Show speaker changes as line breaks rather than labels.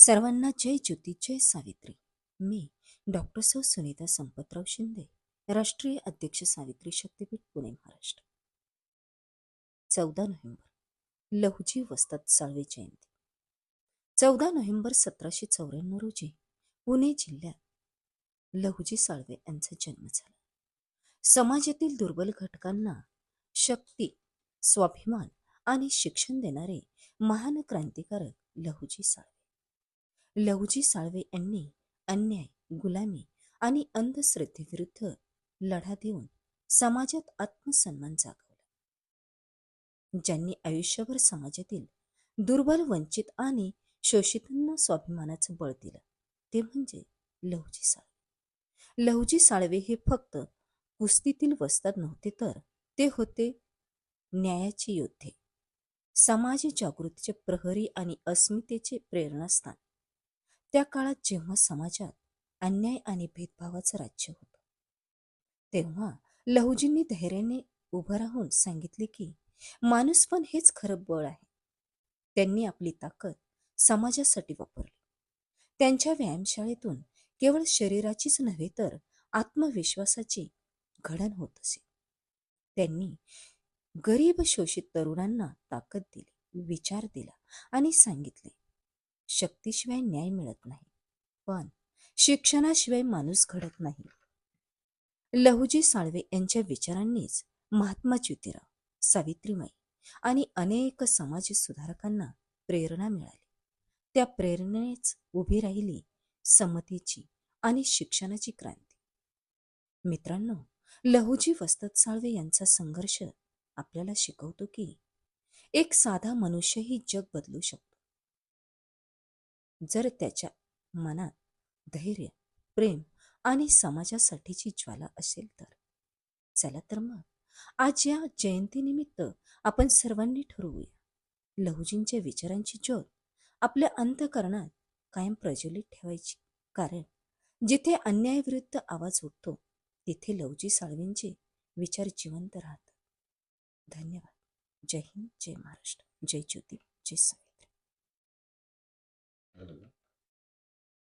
सर्वांना जय ज्योती जय सावित्री. मी डॉक्टर सौ सुनीता संपतराव शिंदे राष्ट्रीय अध्यक्ष सावित्री शक्तीपीठ पुणे महाराष्ट्र. चौदा नोव्हेंबर लहुजी वस्तात साळवे जयंती. चौदा नोव्हेंबर सतराशे चौऱ्याण्णव रोजी पुणे जिल्ह्यात लहुजी साळवे यांचा जन्म झाला. समाजातील दुर्बल घटकांना शक्ती स्वाभिमान आणि शिक्षण देणारे महान क्रांतिकारक लहुजी साळवे. लहुजी साळवे यांनी अन्याय गुलामी आणि अंधश्रद्धेविरुद्ध लढा देऊन समाजात आत्मसन्मान जागवला. ज्यांनी आयुष्यभर समाजातील दुर्बल वंचित आणि शोषितांना स्वाभिमानाचं बळ दिलं ते म्हणजे लहुजी साळवे. लहुजी साळवे हे फक्त कुस्तीतील वस्तात नव्हते तर ते होते न्यायाचे योद्धे. समाज जागृतीचे प्रहरी आणि अस्मितेचे प्रेरणास्थान. त्या काळात जेव्हा समाजात अन्याय आणि भेदभावाचं राज्य होतं तेव्हा लहुजींनी धैर्याने उभं राहून सांगितले की माणूसपण हेच खरं बळ आहे. त्यांनी आपली ताकद समाजासाठी वापरली. त्यांच्या व्यायामशाळेतून केवळ शरीराचीच नव्हे तर आत्मविश्वासाची घडण होत असे. त्यांनी गरीब शोषित तरुणांना ताकद दिली विचार दिला आणि सांगितले शक्तीशिवाय न्याय मिळत नाही. पण शिक्षणाशिवाय माणूस घडत नाही. लहुजी साळवे यांच्या विचारांनीच महात्मा ज्योतिराव सावित्रीमाई आणि अनेक समाज सुधारकांना प्रेरणा मिळाली. त्या प्रेरणेच उभी राहिली समतेची आणि शिक्षणाची क्रांती. मित्रांनो लहुजी वस्तात साळवे यांचा संघर्ष आपल्याला शिकवतो की एक साधा मनुष्यही जग बदलू शकतो. जर त्याच्या मनात धैर्य प्रेम आणि समाजासाठीची ज्वाला असेल तर? चला तर मग. आज या जयंतीनिमित्त आपण सर्वांनी ठरवूया. लहुजींच्या विचारांची ज्योत आपल्या अंतकरणात कायम प्रज्वलित ठेवायची. कारण जिथे अन्यायाविरुद्ध आवाज उठतो तिथे लवजी साळवींचे विचार जिवंत राहतात. धन्यवाद. जय हिंद जय महाराष्ट्र. जय ज्योती जय सावित्री
झालं का?